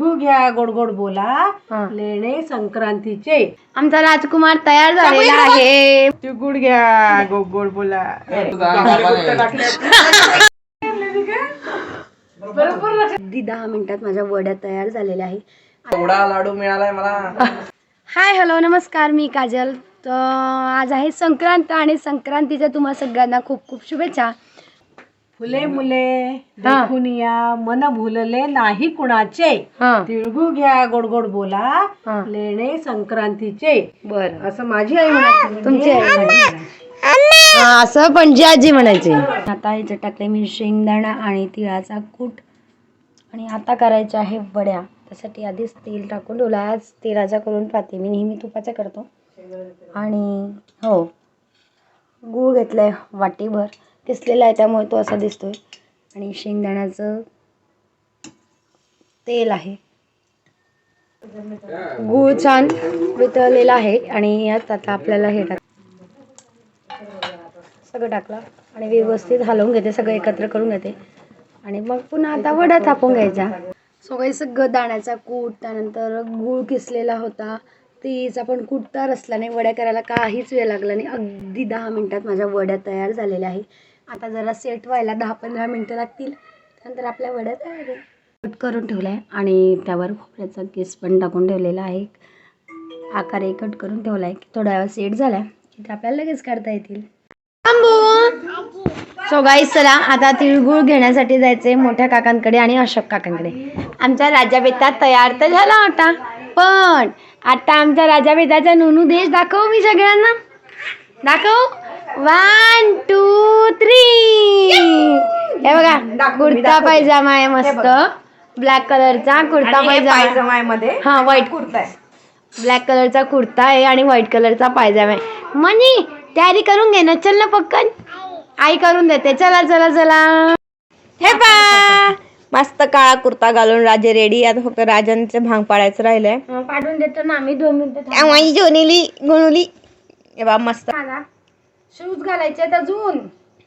तिळगुळ घ्या गोड गोड बोला. लेणे संक्रांतीचे. आमचा राजकुमार तयार झालेला आहे. तिळगुळ घ्या गोड गोड बोला अगदी दहा मिनिटात माझ्या वड्या तयार झालेल्या आहे एवढा लाडू मिळालाय मला. हाय हॅलो नमस्कार. मी काजल. तर आज आहे संक्रांत आणि संक्रांतीच्या तुम्हा सगळ्यांना खूप खूप शुभेच्छा. फुले मुले देखून या मन भुलले नाही कुणाचे. हां. तिळगुळ घ्या गोड गोड बोला. हां. लेणे संक्रांतीचे. बरं. असं माझी आई म्हणायची. तुमची आई म्हणायची. हा, असं पणजी आजी म्हणायची. आता इथे टाकले मी शेंगदाणा आणि तिळाचा कूट. आणि आता करायचे आहे वड्या. त्यासाठी आधीच तेल टाकून ठेवलं. आज तेलाचा करून पाहते मी नेहमी तुपाचा करतो. आणि हो गूळ घेतलाय वाटीभर. किसलेला आहे त्यामुळे तो असा दिसतोय. आणि शेंगदाण्याचं तेल आहे. गूळ छान वितळलेला आहे आणि यात आता आपल्याला हे टाक सगळं टाकलं आणि व्यवस्थित हलवून घेते सगळं एकत्र करून घेते. आणि मग पुन्हा आता वडा थापून घ्यायच्या सो काही सगळं दाण्याचा कूट त्यानंतर गूळ किसलेला होता. तीच पण कुटता रसला असल्याने वड्या करायला काहीच वेळ लागला नाही. अगदी दहा मिनटात माझ्या वड्या तयार झालेल्या आहे आता जरा सेट व्हायला दहा पंधरा मिनटं लागतील. त्यानंतर आपल्या वड्या तयार आहे कट करून ठेवला आहे आणि त्यावर खोबऱ्याचा केस पण टाकून ठेवलेला आहे. आकार एक कट करून ठेवला आहे थोडा वेळ सेट झाला आहे की ते आपल्याला लगेच काढता येतील. सो गाईस चला आता तिळगुळ घेण्यासाठी जायचे मोठ्या काकांकडे आणि अशोक काकांकडे. आमचा राजा बेता तयार तर झाला होता. पण आता आमचा राजा बेताचा नुनू देश दाखव मी सगळ्यांना. दाखव. वन टू थ्री हे बघा कुर्ता पायजामा आहे मस्त. ब्लॅक कलरचा कुर्ता पायजामा. मध्ये. हा व्हाईट कुर्ता आहे. ब्लॅक कलरचा कुर्ता आहे आणि व्हाईट कलरचा पायजामा आहे. मनी तयारी करून घे ना. चल ना पक्कन. आई करून देते. चला चला चला. हे पा. मस्त काळा कुर्ता घालून राजे रेडी आता फक्त राजांचे भांग पाडायचं राहिलंय. पाठवून देतो ना आम्ही. दोन मिनिटं गुणुली हे बा मस्त. शूज घालायचे अजून.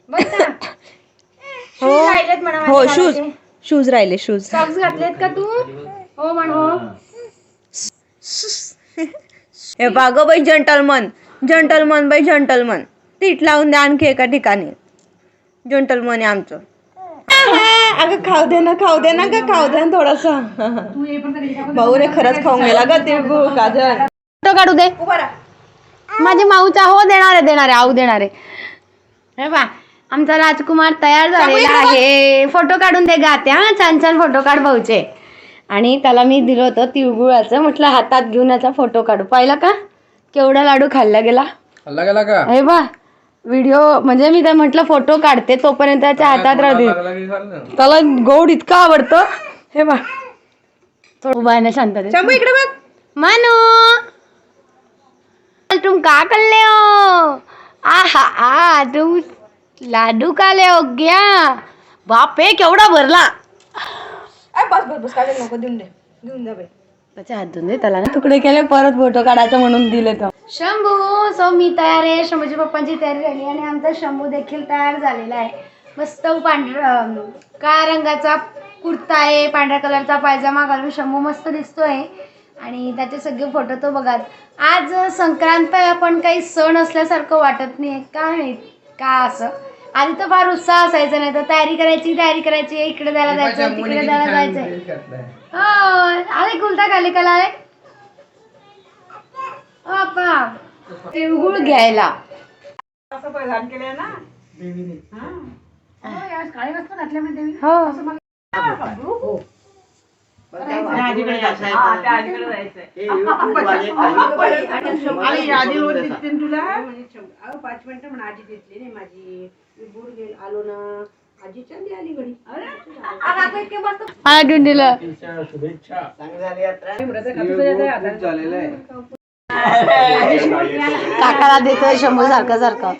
ना हो. राहिलेत म्हणा हो शूज. घालायचे. शूज राहिले शूज. सॉक्स घातलेत का तू? हो म्हण हो. हे बा ग बाई जंटलमन जंटलमन बाई जंटलमन तीट लावून द्या आणखी एका ठिकाणी. जंटलमन आहे आमचं. अगं खाऊ दे ना खाऊ दे ना ग खाऊ दे ना थोडासा. भाऊ रे खरंच खाऊन गेला ग तिळगुळ काजल फोटो काढू दे. माझी माऊचा हो देणार आहे देणार आहे आऊ देणार. आहे हे बा आमचा राजकुमार तयार झालेला आहे. फोटो काढून दे गाते हा छान छान फोटो काढ भाऊचे. आणि त्याला मी दिलं होतं तिळगुळाचं म्हटलं हातात घेऊन याचा फोटो काढू. पाहिला का? केवढा लाडू खाल्ला गेला. हल्ला गेला का? हे बा व्हिडिओ म्हणजे मी काय म्हटलं फोटो काढते तोपर्यंत त्याच्या हातात राहते. त्याला गोड इतकं आवडतं. हे बा थोडं उभा आहे ना शांत शंभू मानू तुम का कर ले हो? आहा आ तुम लाडू का ले हो गया बापे केवढा भरला. बस बस बस काजल नको देऊन दे देऊन दे बाई. त्याच्या हात धुवून दे त्याला ना तुकडे केले परत फोटो काढायचा म्हणून दिले तर शंभू सो मी तयार आहे. शंभूची पप्पांची तयारी झाली आणि आमचा शंभू देखील तयार झालेला आहे. मस्त पांढरा अं, काळ्या रंगाचा कुर्ता आहे पांढऱ्या कलरचा पायजामा घालून शंभू मस्त दिसतोय. आणि त्याचे सगळे फोटो तो बघा. आज संक्रांत आहे, पण काही सण असल्यासारखं वाटत नाही काय माहीत का असं? आधी तर फार उत्साह असायचा नाही. तर तयारी करायची तयारी करायची. इकडे जायला जायचं तिकडे जायला जायचं. हो आले कुलता खाली कला बापा तिळगुळ घ्यायला. हो. तुला? पाच मिनिटं म्हणा आजी दिसली नाही माझी. मी आलो ना. आहे. काकाला देतोय शंभू सारखं सारखं.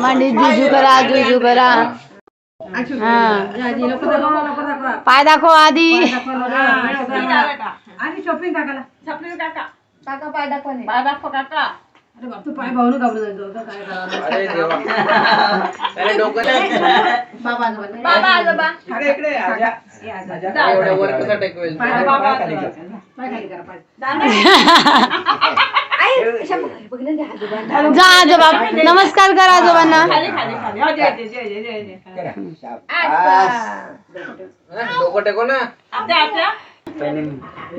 मांडी जुजू करा जुजू करा. हा पाय दाखव आधी. आणि शॉपिंग काकाला. काका. पाय दाखव अरे बाप तू पाय भावून घाबरून जातो का काय करावं? अरे देवा. अरे डोकं बाबा आजोबा बाबा आजोबा. अरे इकडे आजा. आजोबा. एवढ्या वर कसं टेकवेल पाय बाबा आजोबा. पाय खाली करा पाय. आजोबा जा आजोबा नमस्कार करा आजोबांना डोकं टेको ना।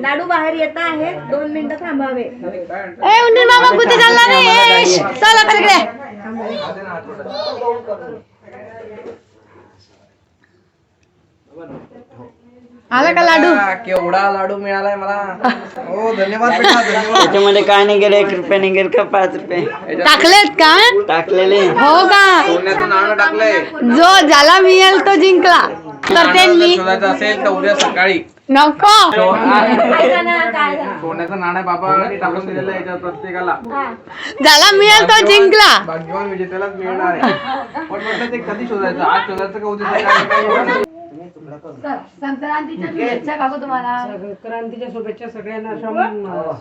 लाडू बाहेर येत आहे दोन मिनिटं थांबावे. ए उंदीर बाबा कुठे चालला रे ए, श, चला कर इकडे. आला का लाडू? हा, केवढा लाडू मिळालाय मला. हो धन्यवाद बेटा धन्यवाद. त्याच्यामध्ये काय नाही गेलं एक रुपये नाही गेलं का पाच रुपये? टाकलेत का? टाकलेले. हो का? सोन्याचं नाणं टाकलंय. जो ज्याला मिळेल तो जिंकला. करते नाणं मी. जर शोधायचं असेल तर उद्या सकाळी. नको. सोन्याचं नाणं बाबा टाकून दिलेलं आहे याच्यात प्रत्येकाला. ज्याला मिळेल तो जिंकला. भाग्यवान विजेत्यालाच मिळणार आहे. पण म्हटलं ते कधी शोधायचं? आज शोधायचं का उद्या सकाळी? संक्रांतीच्या शुभेच्छा काकू तुम्हाला. क्रांतीच्या शुभेच्छा सगळ्यांना शंभर-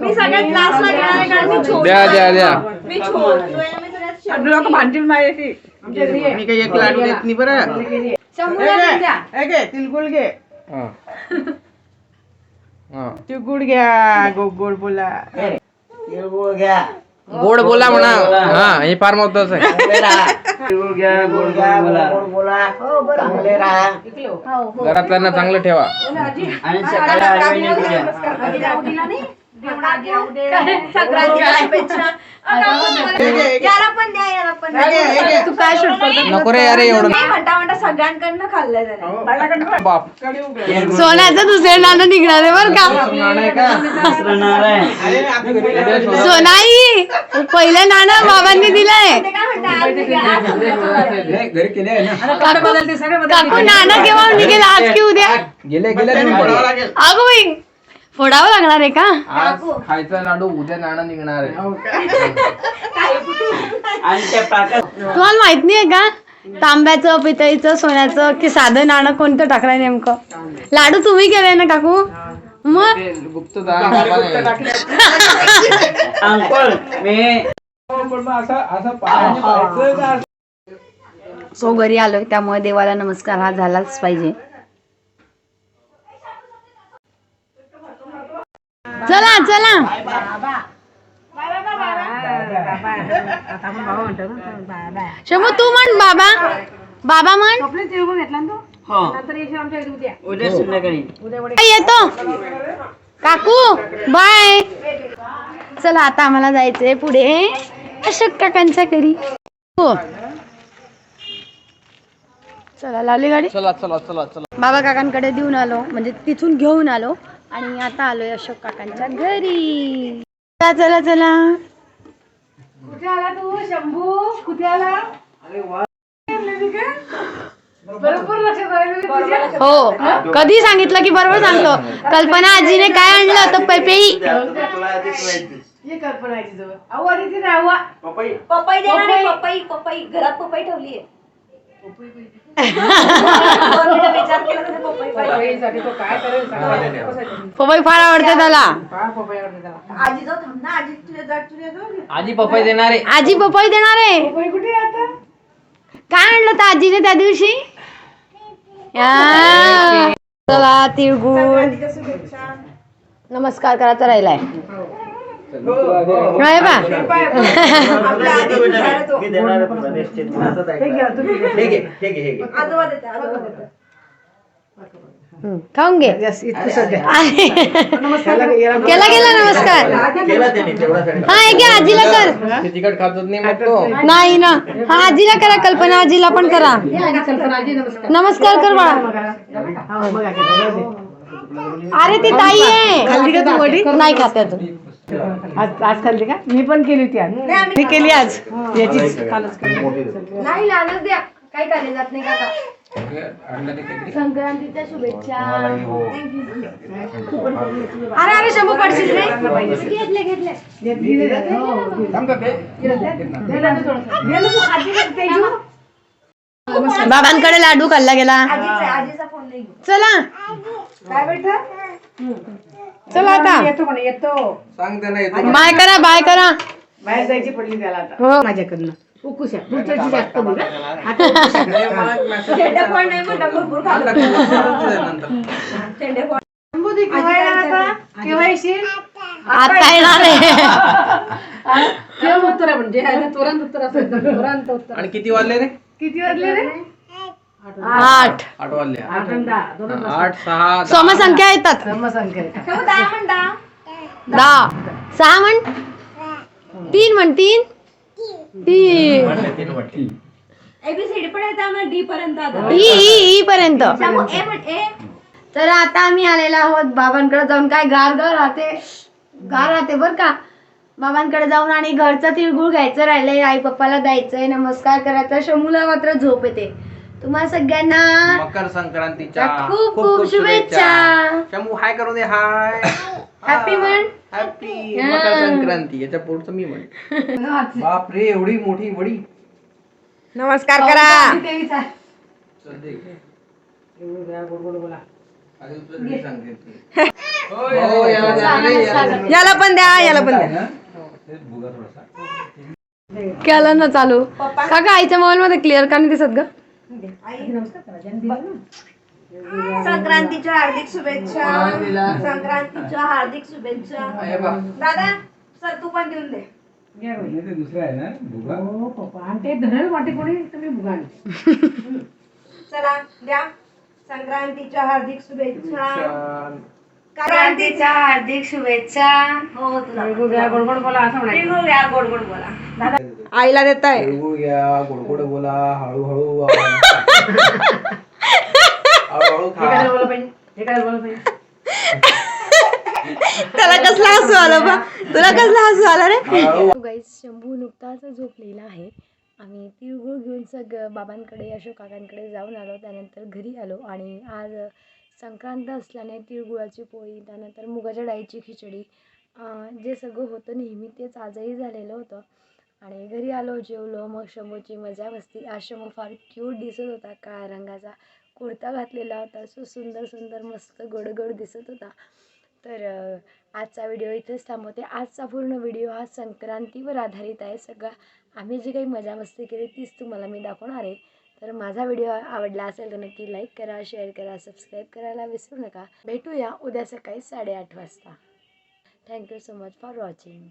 मी सगळ्यात लास्टला घेणार आहे कारण मी छोटी द्या द्या द्या. मी छोटी आहे, मी सगळ्यात शेवटी. मी काही एक लाडू देत नाही बरं. शंभूला पण द्या. तिलगुळ घे हा. हा. तिळगुळ घ्या गोड गोड बोला. तिळगुळ घ्या. गोड बोला म्हणा. हा हे फार महत्वाचं आहे. गोड बोला बोला चांगले राहा. घरातल्यांना चांगलं ठेवा. आणि सकाळी शुभेच्छा याला पण द्या याला पण द्या. तू काय शूट नको रे अरे एवढं. सगळ्यांकडनं खाल्लं बाप. सोन्याचं दुसरे नाणं निघणार आहे बर का. सोनाई पहिलं नाणं बाबांनी दिलंय. ते काय म्हणता आज मी आज घरी केले आहे ना? काकू काकू नाणं केव्हा निघेल आज की उद्या? गेले गेले अगो बाई. फोडावं लागणार आहे का? आज खायचा लाडू उद्या नाणं निघणार आहे. आणि त्या पाकात तुम्हाला माहीत नाहीये का? तांब्याचं पितळीचं सोन्याचं की साधं नाणं कोणतं टाकलंय नेमकं? लाडू तुम्ही केलंय ना काकू? मग? ते गुप्तदान बाबाने. अंकुल मी सो घरी आलोय त्यामुळे देवाला नमस्कार हा झालाच पाहिजे. चला चला. शंभू तू म्हण बाबा. बाबा म्हण. हो. नंतर येशील आमच्या घरी उद्या. उद्या संध्याकाळी. येतो. काकू बाय. चला आता आम्हाला जायचंय पुढे. अशोक काकांच्या घरी. हो. चला लावली गाडी? चला चला चला चला. बाबा काकांकडे देऊन आलो. म्हणजे तिथून घेऊन आलो. आणि आता आलोय अशोक काकांच्या घरी. चला चला चला. कुठे आला तू शंभू? कुठे आला? हो कधी सांगितलं की बरोबर सांगतो. कल्पना आजीने काय आणलं तर पेपेई. पपई पपई. पपई घरात पपई ठेवली आहे पपई फार आवडते त्याला. आजी जाऊ थांब ना आजी तुझ्या जाट तुझ्या जाऊ आजी पपई देणार आहे. आजी पपई देणार आहे. पपई कुठे आहे आता? काय आणलं तर आजीने त्या दिवशी. चला तिळगुळ. नमस्कार करायचा राहिलाय नाही बा. मी देणार आहे तुला निश्चित. हे घे, हे घे, हे घे. हं, खाऊन घे केला गेला नमस्कार. केला त्याने तेवढा तरी. हा हे घे आजीला कर. ते तिकट खात नाही मग तो. नाही. ना. हा आजीला करा कल्पना आजीला पण करा. नमस्कार नमस्कार कर बाळा. अरे ती ताई आहे. नाही खात आज आज खाल्ली का? मी पण केली होती आज. मी केली आज. याचीच. कालच केली. नाही लालच द्या. काही खाल्ले जात नाही काका काहीतरी. संक्रांतीच्या शुभेच्छा. अरे अरे शंभू पडशील रे. घेतले घेतले. थांब का ते? बाबांकडे लाडू खाल्ला गेला. आजीचा आजीचा फोन नाही घेऊ चला. काय बेटा? चला आता. येतो म्हणे येतो. सांग येतो. बाय करा बाय करा. बाहेर जायची पडली त्याला आता. हो. माझ्याकडनं. उकुशा दुसऱ्याची जास्त बोल. हं. आता उकुशा. नाही, मला एक message शेंड्या करा. पण नाही म्हणता भरपूर मला खाल्लं. लक्षात नसेल नंतर. शेंड्या पण. शंभू ती केव्हा येणार आता? केव्हा येशील आता येणार आहे. उत्तर आहे म्हणजे? तुरंत उत्तर तर तुरंत उत्तर. आणि किती वाजले रे? किती वाजले रे? आठ. आठ वाजले. आठ आणि दहा, दोन आणि आठ सहा दहा. समसंख्या येतात. दहा सहा म्हण? तीन म्हण तीन? तीन. एबीसीडी पण येतं आम्हाला डी पर्यंत आता. ई ई ई पर्यंत. तर आता आम्ही आलेलो आहोत बाबांकडे जाऊन. काय गार गार राहते? गार राहते बर का? बाबांकडे जाऊन आणि घरचं तिळगुळ घ्यायचं राहिलंय. आई पप्पाला द्यायचंय. नमस्कार करायचा. शमूला मात्र झोप येते. तुम्हाला सगळ्यांना मकर संक्रांतीच्या खूप खूप शुभेच्छा. शंभू हाय करू दे हाय. हॅपी म्हण. हॅपी मकर संक्रांती. याच्या पुढचं मी म्हण. बापरे एवढी मोठी वडी. नमस्कार करा. चल दे. आधी तुझं घरी सांगते ती. हो, याला द्या रे, याला द्या. याला. पण द्या याला पण द्या. केलं ना चालू. काका आईच्या मोबाईल मध्ये क्लिअर का नाही दिसत ग? संक्रांतीच्या हार्दिक शुभेच्छा. संक्रांतीच्या हार्दिक शुभेच्छा. हे. दादा सर तू पण देऊन दे. हो पप्पा. आणि ते धरण वाटे कोणी तुम्ही भुगाण चला द्या. संक्रांतीच्या हार्दिक शुभेच्छा. क्रांतीच्या हार्दिक शुभेच्छा. हो तुला. गोड गोड बोला असं म्हणायचं. गोड गोड बोला. आईला देत आहे गोड बोला हळूहळू हळूहळू काय खा बोला पाहिजे? हे काय बोला पाहिजे? त्याला कसला हसू आलं बा? तुला कसला हसू आला रे? हळूहळू गाईस शंभू नुकताच झोपलेला आहे. आम्ही तिळगुळ घेऊन सगळं बाबांकडे अशोक काकांकडे जाऊन आलो. त्यानंतर घरी आलो आणि आज संक्रांत असल्याने तिळगुळाची पोळी त्यानंतर मुगाच्या डाळीची खिचडी अं, जे सगळं होतं नेहमी तेच आजही झालेलं होतं. आणि घरी आलो जेवलो मग शंभूची मजा मस्ती. आज शंभू फार क्यूट दिसत होता काळ्या रंगाचा. कुर्ता घातलेला होता सो सुंदर सुंदर मस्त गोडगोड दिसत होता. तर आजचा व्हिडिओ इथेच थांबवते. आजचा पूर्ण व्हिडिओ हा संक्रांतीवर आधारित आहे. सगळा आम्ही जी काही मजा मस्ती केली तीच तुम्हाला मी दाखवणार आहे. तर माझा व्हिडिओ आवडला असेल तर नक्की लाईक करा शेअर करा सबस्क्राईब करायला विसरू नका. भेटूया उद्या सकाळी साडेआठ वाजता. Thank you so much for watching